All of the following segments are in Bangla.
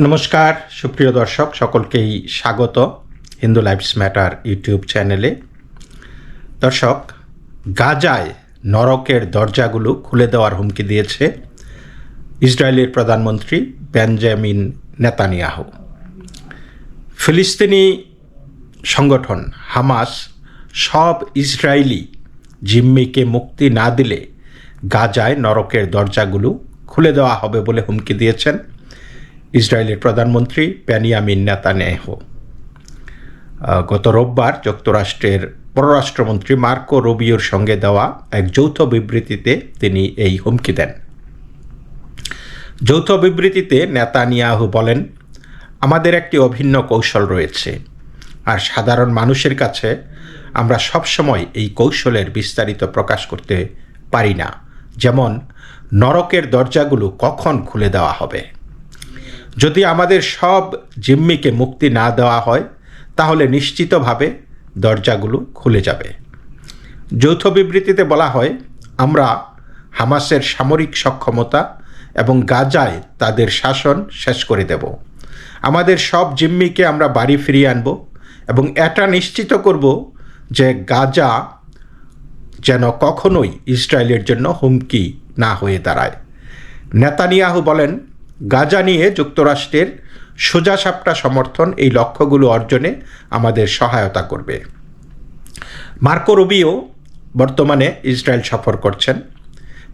নমস্কার, সুপ্রিয় দর্শক, সকলকেই স্বাগত হিন্দু লাইফস ম্যাটার ইউটিউব চ্যানেলে। দর্শক, গাজায় নরকের দরজাগুলো খুলে দেওয়ার হুমকি দিয়েছে ইসরায়েলের প্রধানমন্ত্রী বেঞ্জামিন নেতানিয়াহু। ফিলিস্তিনি সংগঠন হামাস সব ইসরায়েলি জিম্মিকে মুক্তি না দিলে গাজায় নরকের দরজাগুলো খুলে দেওয়া হবে বলে হুমকি দিয়েছেন। ইসরায়েলের প্রধানমন্ত্রী বেনিয়ামিন নেতানিয়াহু আহ, গত রোববার যুক্তরাষ্ট্রের পররাষ্ট্রমন্ত্রী মার্কো রবিওর সঙ্গে দেওয়া এক যৌথ বিবৃতিতে তিনি এই হুমকি দেন। যৌথ বিবৃতিতে নেতানিয়াহু বলেন আমাদের একটি অভিন্ন কৌশল রয়েছে আর সাধারণ মানুষের কাছে আমরা সবসময় এই কৌশলের বিস্তারিত প্রকাশ করতে পারি না। যেমন নরকের দরজাগুলো কখন খুলে দেওয়া হবে? যদি আমাদের সব জিম্মিকে মুক্তি না দেওয়া হয়, তাহলে নিশ্চিতভাবে দরজাগুলো খুলে যাবে। যৌথ বিবৃতিতে বলা হয়, আমরা হামাসের সামরিক সক্ষমতা এবং গাজায় তাদের শাসন শেষ করে দেব। আমাদের সব জিম্মিকে আমরা বাড়ি ফিরিয়ে আনব এবং এটা নিশ্চিত করব যে গাজা যেন কখনোই ইসরায়েলের জন্য হুমকি না হয়ে দাঁড়ায়। নেতানিয়াহু বলেন গাজা নিয়ে যুক্তরাষ্ট্রের সোজাসাপটা সমর্থন এই লক্ষ্যগুলো অর্জনে আমাদের সহায়তা করবে। মার্কো রুবিও বর্তমানে ইসরায়েল সফর করছেন।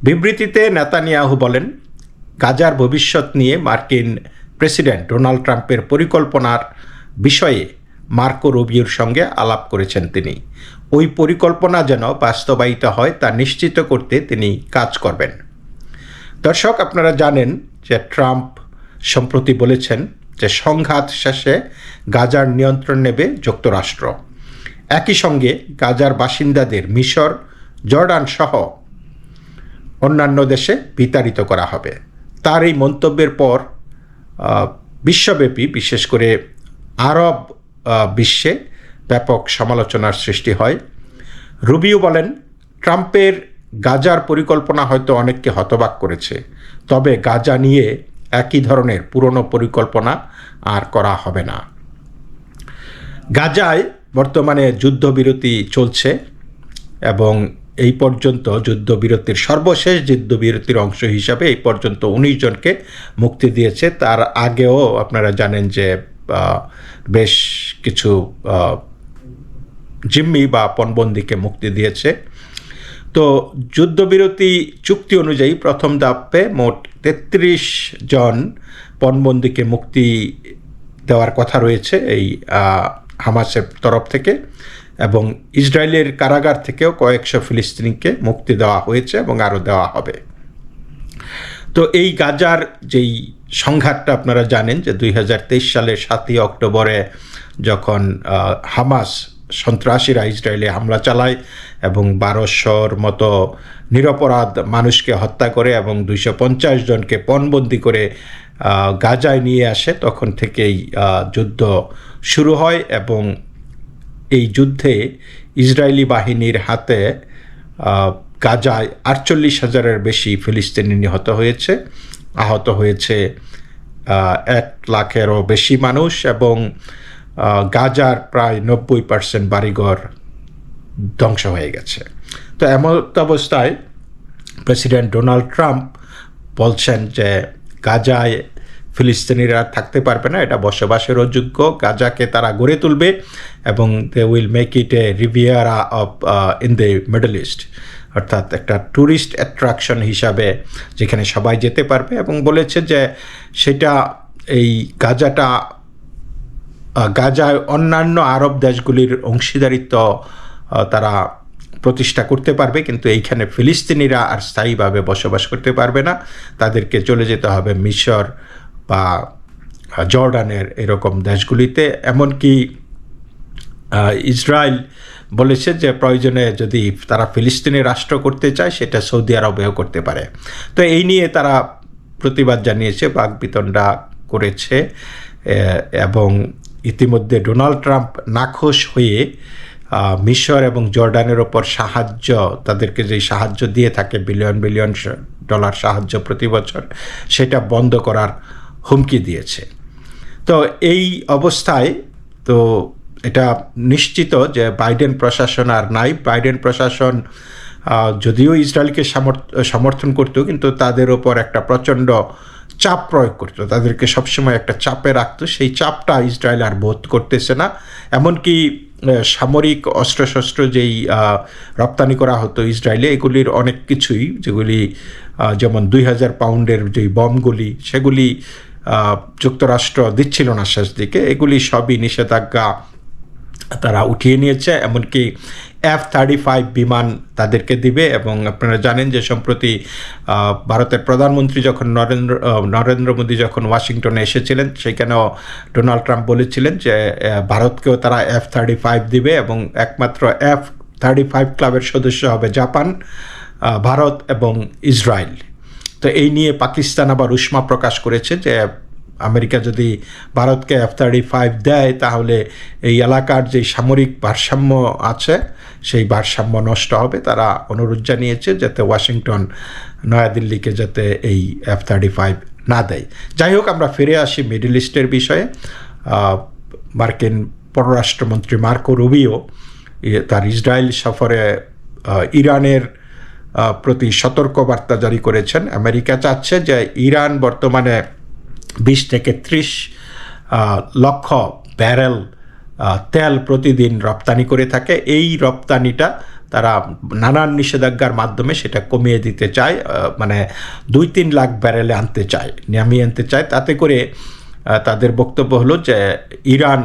বিবৃতিতে নেতানিয়াহু বলেন, গাজার ভবিষ্যৎ নিয়ে মার্কিন প্রেসিডেন্ট ডোনাল্ড ট্রাম্পের পরিকল্পনার বিষয়ে মার্কো রুবিওর সঙ্গে আলাপ করেছেন তিনি। ওই পরিকল্পনা যেন বাস্তবায়িত হয় তা নিশ্চিত করতে তিনি কাজ করবেন। দর্শক, আপনারা জানেন যে ট্রাম্প সম্প্রতি বলেছেন যে সংঘাত শেষে গাজার নিয়ন্ত্রণ নেবে যুক্তরাষ্ট্র। একই সঙ্গে গাজার বাসিন্দাদের মিশর, জর্ডান সহ অন্যান্য দেশে বিতাড়িত করা হবে। তার এই মন্তব্যের পর বিশ্বব্যাপী, বিশেষ করে আরব বিশ্বে ব্যাপক সমালোচনার সৃষ্টি হয়। রুবিও বলেন, ট্রাম্পের গাজার পরিকল্পনা হয়তো অনেককে হতবাক করেছে, তবে গাজা নিয়ে একই ধরনের পুরনো পরিকল্পনা আর করা হবে না। গাজায় বর্তমানে যুদ্ধবিরতি চলছে এবং এই পর্যন্ত যুদ্ধবিরতির সর্বশেষ যুদ্ধবিরতির অংশ হিসাবে এই পর্যন্ত উনিশ জনকে মুক্তি দিয়েছে। তার আগেও আপনারা জানেন যে বেশ কিছু জিম্মি বা পণবন্দিকে মুক্তি দিয়েছে। তো যুদ্ধবিরতি চুক্তি অনুযায়ী প্রথম ধাপে মোট তেত্রিশ জন পণবন্দিকে মুক্তি দেওয়ার কথা রয়েছে এই হামাসের তরফ থেকে এবং ইসরায়েলের কারাগার থেকেও কয়েকশো ফিলিস্তিনিকে মুক্তি দেওয়া হয়েছে এবং আরও দেওয়া হবে। তো এই গাজার যেই সংঘাতটা আপনারা জানেন যে দুই হাজার তেইশ সালের সাতই অক্টোবরে যখন হামাস সন্ত্রাসীরা ইসরায়েলে হামলা চালায় এবং বারোশোর মতো নিরপরাধ মানুষকে হত্যা করে এবং দুইশো পঞ্চাশ জনকে পণবন্দি করে গাজায় নিয়ে আসে। তখন থেকেই যুদ্ধ শুরু হয় এবং এই যুদ্ধে ইসরায়েলি বাহিনীর হাতে গাজায় আটচল্লিশ হাজারের বেশি ফিলিস্তিনি নিহত হয়েছে। আহত হয়েছে এক লাখেরও বেশি মানুষ এবং গাজার প্রায় নব্বই পার্সেন্ট বাড়িঘর ধ্বংস হয়ে গেছে। তো এমন অবস্থায় প্রেসিডেন্ট ডোনাল্ড ট্রাম্প বলছেন যে গাজায় ফিলিস্তিনিরা থাকতে পারবে না, এটা বসবাসের অযোগ্য গাজাকে তারা গড়ে তুলবে এবং they will make it a Riviera of in the Middle East অর্থাৎ একটা ট্যুরিস্ট অ্যাট্রাকশন হিসাবে যেখানে সবাই যেতে পারবে এবং বলেছে যে সেটা এই গাজাটা গাজায় অন্যান্য আরব দেশগুলির অংশীদারিত্ব তারা প্রতিষ্ঠা করতে পারবে, কিন্তু এইখানে ফিলিস্তিনিরা আর স্থায়ীভাবে বসবাস করতে পারবে না। তাদেরকে চলে যেতে হবে মিশর বা জর্ডানের এরকম দেশগুলিতে। এমনকি ইসরায়েল বলেছে যে প্রয়োজনে যদি তারা ফিলিস্তিনি রাষ্ট্র করতে চায়, সেটা সৌদি আরবেও করতে পারে। তো এই নিয়ে তারা প্রতিবাদ জানিয়েছে, বাকবিতণ্ডা করেছে এবং ইতিমধ্যে ডোনাল্ড ট্রাম্প নাখোশ হয়ে মিশর এবং জর্ডানের ওপর সাহায্য, তাদেরকে যে সাহায্য দিয়ে থাকে, বিলিয়ন বিলিয়ন ডলার সাহায্য প্রতি বছর, সেটা বন্ধ করার হুমকি দিয়েছে। তো এই অবস্থায়, তো এটা নিশ্চিত যে বাইডেন প্রশাসন আর নাই। বাইডেন প্রশাসন যদিও ইসরায়েলকে সমর্থন করত, কিন্তু তাদের ওপর একটা প্রচণ্ড চাপ প্রয়োগ করতো। তাদেরকে সবসময় একটা চাপে রাখতো। সেই চাপটা ইসরায়েল আর বোধ করতেছে না। এমনকি সামরিক অস্ত্রশস্ত্র যেই রপ্তানি করা হতো ইসরায়েলে, এগুলির অনেক কিছুই, যেগুলি যেমন দুই হাজার পাউন্ডের যেই বমগুলি, সেগুলি যুক্তরাষ্ট্র দিচ্ছিল না শেষ দিকে। এগুলি সবই নিষেধাজ্ঞা তারা উঠিয়ে নিয়েছে। এমনকি এফ থার্টি ফাইভ বিমান তাদেরকে দিবে এবং আপনারা জানেন যে সম্প্রতি ভারতের প্রধানমন্ত্রী যখন নরেন্দ্র নরেন্দ্র মোদী যখন ওয়াশিংটনে এসেছিলেন সেখানেও ডোনাল্ড ট্রাম্প বলেছিলেন যে ভারতকেও তারা এফ থার্টি ফাইভ দিবে এবং একমাত্র এফ থার্টি ফাইভ ক্লাবের সদস্য হবে জাপান ভারত এবং ইসরায়েল। তো এই নিয়ে পাকিস্তান আবার উষ্মা প্রকাশ করেছে যে আমেরিকা যদি ভারতকে এফ থার্টি ফাইভ দেয়, তাহলে এই এলাকার যে সামরিক ভারসাম্য আছে, সেই ভারসাম্য নষ্ট হবে। তারা অনুরোধ জানিয়েছে যাতে ওয়াশিংটন, নয়াদিল্লিকে যাতে এই এফ থার্টি ফাইভ না দেয়। যাই হোক, আমরা ফিরে আসি মিডল ইস্টের বিষয়ে। মার্কিন পররাষ্ট্রমন্ত্রী মার্কো রুবিও তার ইসরায়েল সফরে ইরানের প্রতি সতর্কবার্তা জারি করেছেন। আমেরিকা চাচ্ছে যে ইরান বর্তমানে বিশ থেকে ত্রিশ লক্ষ ব্যারেল তেল প্রতিদিন রপ্তানি করে থাকে। এই রপ্তানিটা তারা নানান নিষেধাজ্ঞার মাধ্যমে সেটা কমিয়ে দিতে চায় মানে দুই তিন লাখ ব্যারেলে আনতে চায়, নামিয়ে আনতে চায়। তাতে করে তাদের বক্তব্য হলো যে, ইরান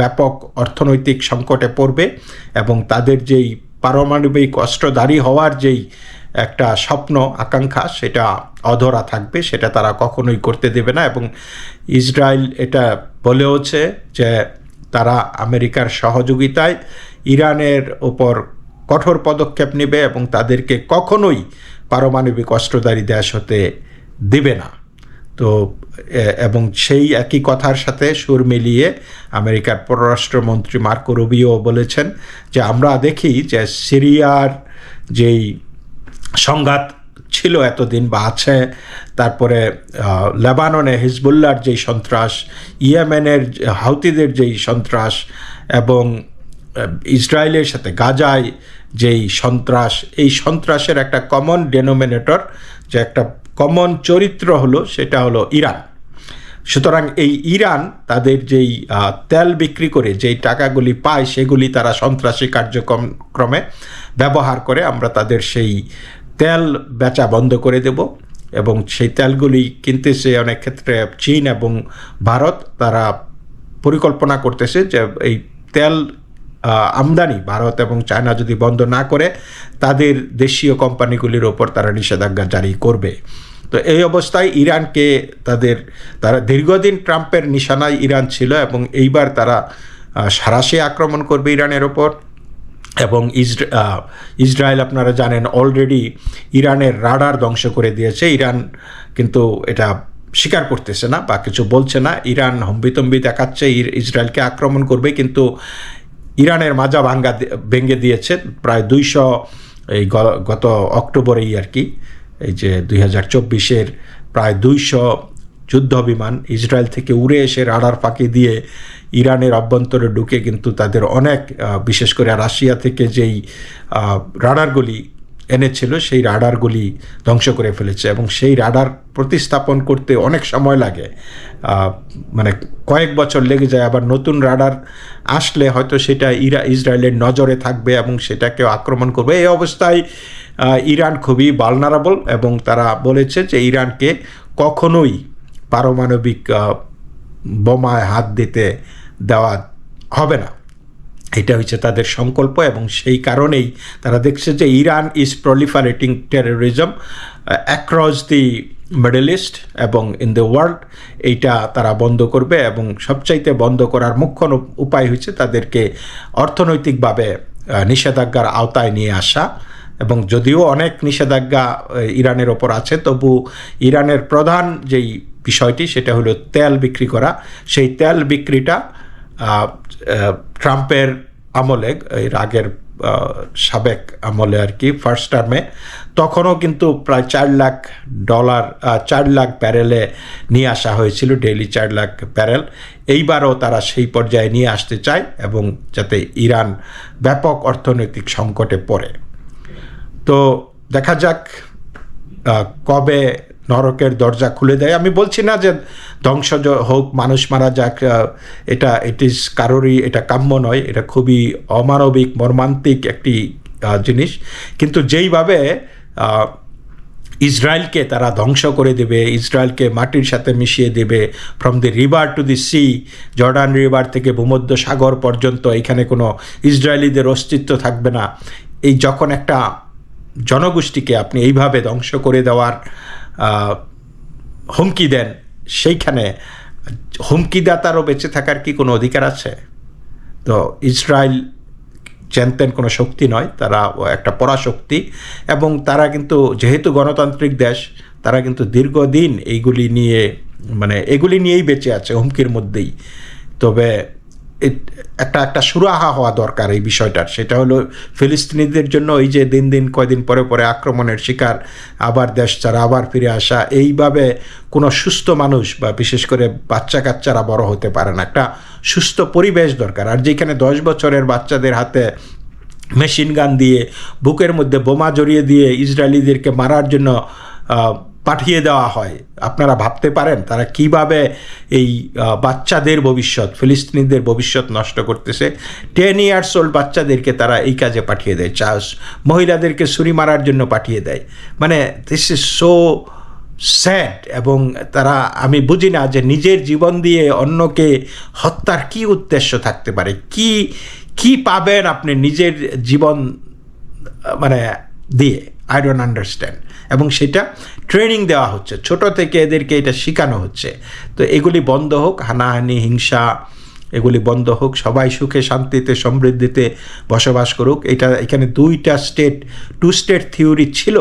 ব্যাপক অর্থনৈতিক সংকটে পড়বে এবং তাদের যেই পারমাণবিক অস্ত্রধারী হওয়ার যেই একটা স্বপ্ন, আকাঙ্ক্ষা, সেটা অধরা থাকবে, সেটা তারা কখনোই করতে দেবে না। এবং ইসরায়েল এটা বলেওছে যে তারা আমেরিকার সহযোগিতায় ইরানের ওপর কঠোর পদক্ষেপ নেবে এবং তাদেরকে কখনোই পারমাণবিক অস্ত্রধারী দেশ হতে দেবে না। তো এবং সেই একই কথার সাথে সুর মিলিয়ে আমেরিকার পররাষ্ট্রমন্ত্রী মার্কো রুবিও বলেছেন যে, আমরা দেখি যে সিরিয়ার যেই সংঘাত ছিল এতদিন বা আছে, তারপরে লেবাননে হিজবুল্লার যেই সন্ত্রাস, ইয়েমেনের হাউতিদের যেই সন্ত্রাস এবং ইসরায়েলের সাথে গাজায় যেই সন্ত্রাস, এই সন্ত্রাসের একটা কমন ডেনোমিনেটর যে একটা কমন চরিত্র হলো, সেটা হলো ইরান। সুতরাং এই ইরান তাদের যেই তেল বিক্রি করে, যেই টাকাগুলি পায়, সেগুলি তারা সন্ত্রাসী কার্যক্রম, ক্রমে ব্যবহার করে আমরা তাদের সেই তেল বেচা বন্ধ করে দেব এবং সেই তেলগুলি কিনতেছে অনেক ক্ষেত্রে চীন এবং ভারত। তারা পরিকল্পনা করতেছে যে এই তেল আমদানি ভারত এবং চায়না যদি বন্ধ না করে, তাদের দেশীয় কোম্পানিগুলির ওপর তারা নিষেধাজ্ঞা জারি করবে। তো এই অবস্থায় ইরানকে তাদের, তারা দীর্ঘদিন ট্রাম্পের নিশানায় ইরান ছিল এবং এইবার তারা সারাশি আক্রমণ করবে ইরানের ওপর এবং ইসরায়েল আপনারা জানেন অলরেডি ইরানের রাডার ধ্বংস করে দিয়েছে। ইরান কিন্তু এটা স্বীকার করতেছে না বা কিছু বলছে না। ইরান হম্বিতম্বি দেখাচ্ছে ইসরায়েলকে আক্রমণ করবে কিন্তু ইরানের মাজা ভাঙ্গা ভেঙে দিয়েছে। প্রায় দুইশো, এই গত অক্টোবরেই আর কি। এই যে দুই হাজার চব্বিশের প্রায় দুইশো যুদ্ধ বিমান ইসরায়েল থেকে উড়ে এসে রাডার ফাঁকি দিয়ে ইরানের অভ্যন্তরে ঢুকে কিন্তু তাদের অনেক বিশেষ করে রাশিয়া থেকে যেই রাডারগুলি এনেছিল, সেই রাডারগুলি ধ্বংস করে ফেলেছে এবং সেই রাডার প্রতিস্থাপন করতে অনেক সময় লাগে। মানে কয়েক বছর লেগে যায়, আবার নতুন রাডার আসলে হয়তো সেটা ইরা, ইসরায়েলের নজরে থাকবে এবং সেটাকেও আক্রমণ করবে। এই অবস্থায় ইরান খুবই বালনারাবল এবং তারা বলেছে যে ইরানকে কখনোই পারমাণবিক বোমায় হাত দিতে দেওয়া হবে না। এটা হচ্ছে তাদের সংকল্প এবং সেই কারণেই তারা দেখছে যে Iran is proliferating terrorism across the Middle East এবং ইন দ্য ওয়ার্ল্ড এইটা তারা বন্ধ করবে এবং সবচাইতে বন্ধ করার মুখ্য উপায় হচ্ছে তাদেরকে অর্থনৈতিকভাবে নিষেধাজ্ঞার আওতায় নিয়ে আসা। এবং যদিও অনেক নিষেধাজ্ঞা ইরানের ওপর আছে, তবু ইরানের প্রধান যেই বিষয়টি, সেটা হলো তেল বিক্রি করা। সেই তেল বিক্রিটা ট্রাম্পের আমলে, এর আগের সাবেক আমলে আর কি ফার্স্ট টার্মে তখনও কিন্তু প্রায় চার লাখ ডলার চার লাখ ব্যারেলে নিয়ে আসা হয়েছিল ডেইলি চার লাখ ব্যারেল এইবারও তারা সেই পর্যায়ে নিয়ে আসতে চায় এবং যাতে ইরান ব্যাপক অর্থনৈতিক সংকটে পড়ে। তো দেখা যাক কবে নরকের দরজা খুলে দেয়। আমি বলছি না যে ধ্বংস হোক, মানুষ মারা যাক এটা ইট ইজ কারোরই, এটা কাম্য নয়, এটা খুবই অমানবিক, মর্মান্তিক একটি জিনিস। কিন্তু যেইভাবে ইসরায়েলকে তারা ধ্বংস করে দেবে, ইসরায়েলকে মাটির সাথে মিশিয়ে দেবে from the river to the sea Jordan river থেকে ভূমধ্য সাগর পর্যন্ত, এখানে কোনো ইসরায়েলিদের অস্তিত্ব থাকবে না। এই যখন একটা জনগোষ্ঠীকে আপনি এইভাবে ধ্বংস করে দেওয়ার হুমকি দেন, সেইখানে হুমকিদাতারও বেঁচে থাকার কি কোনো অধিকার আছে? তো ইসরায়েল চ্যানতেন কোনো শক্তি নয়, তারা একটা পরাশক্তি, এবং তারা কিন্তু যেহেতু গণতান্ত্রিক দেশ, তারা কিন্তু দীর্ঘদিন এইগুলি নিয়ে মানে এগুলি নিয়েই বেঁচে আছে, হুমকির মধ্যেই। তবে একটা একটা সুরাহা হওয়া দরকার এই বিষয়টার। সেটা হলো ফিলিস্তিনিদের জন্য এই যে দিন দিন, কয়দিন পরে পরে আক্রমণের শিকার, আবার দেশ ছাড়া আবার ফিরে আসা, এইভাবে কোনো সুস্থ মানুষ বা বিশেষ করে বাচ্চা কাচ্চারা বড় হতে পারে না। একটা সুস্থ পরিবেশ দরকার। আর যেখানে দশ বছরের বাচ্চাদের হাতে মেশিন গান দিয়ে, বুকের মধ্যে বোমা জড়িয়ে দিয়ে ইসরায়েলিদেরকে মারার জন্য পাঠিয়ে দেওয়া হয়। আপনারা ভাবতে পারেন তারা কীভাবে এই বাচ্চাদের ভবিষ্যৎ, ফিলিস্তিনিদের ভবিষ্যৎ নষ্ট করতেছে। টেন ইয়ার্স ওল্ড বাচ্চাদেরকে তারা এই কাজে পাঠিয়ে দেয়। চাষ মহিলাদেরকে ছুরি মারার জন্য পাঠিয়ে দেয়। মানে দিস ইজ সো স্যাড এবং তারা, আমি বুঝি না যে নিজের জীবন দিয়ে অন্যকে হত্যার কি উদ্দেশ্য থাকতে পারে। কি কি পাবেন আপনি নিজের জীবন মানে দিয়ে? আই ডোন্ট আন্ডারস্ট্যান্ড এবং সেটা ট্রেনিং দেওয়া হচ্ছে। ছোট থেকে এদেরকে এটা শেখানো হচ্ছে। তো এগুলি বন্ধ হোক হানাহানি হিংসা এগুলি বন্ধ হোক সবাই সুখে শান্তিতে সমৃদ্ধিতে বসবাস করুক। এটা এখানে দুইটা স্টেট টু স্টেট থিওরি ছিল।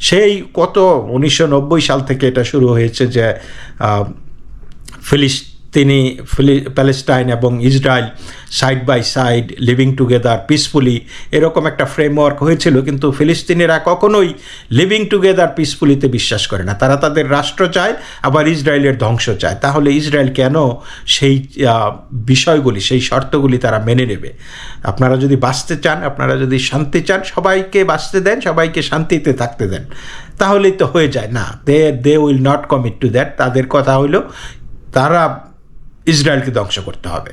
সেই কত উনিশশো নব্বই সাল থেকে এটা শুরু হয়েছে যে আহ, ফিলি, প্যালেস্টাইন এবং Israel side by side living together peacefully এরকম একটা ফ্রেমওয়ার্ক হয়েছিল, কিন্তু ফিলিস্তিনিরা কখনোই লিভিং টুগেদার পিসফুলিতে বিশ্বাস করে না। তারা তাদের রাষ্ট্র চায়, আবার ইসরায়েলের ধ্বংস চায়। তাহলে ইসরায়েল কেন সেই বিষয়গুলি, সেই শর্তগুলি তারা মেনে নেবে? আপনারা যদি বাঁচতে চান, আপনারা যদি শান্তি চান, সবাইকে বাঁচতে দেন, সবাইকে শান্তিতে থাকতে দেন। তাহলেই তো হয়ে যায়। না, they they will not commit to that. তাদের কথা হইল, তারা ইসরায়েলকে ধ্বংস করতে হবে।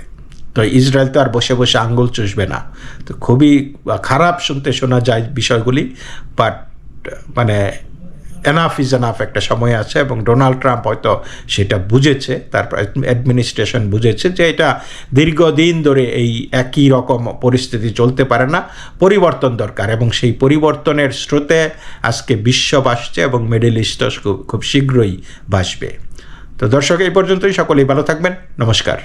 তো ইসরায়েল তো আর বসে বসে আঙ্গুল চুষবে না। তো খুবই খারাপ শুনতে শোনা যায় বিষয়গুলি বাট মানে এনাফ ইজ এনাফ একটা সময় আছে এবং ডোনাল্ড ট্রাম্প হয়তো সেটা বুঝেছে তারপর অ্যাডমিনিস্ট্রেশন বুঝেছে যে এটা দীর্ঘদিন ধরে এই একই রকম পরিস্থিতি চলতে পারে না, পরিবর্তন দরকার এবং সেই পরিবর্তনের স্রোতে আজকে বিশ্ব বাসছে এবং মিডল ইস্ট খুব খুব শীঘ্রই বাসবে। তো দর্শক এই পর্যন্তই। সকলেই ভালো থাকবেন। নমস্কার।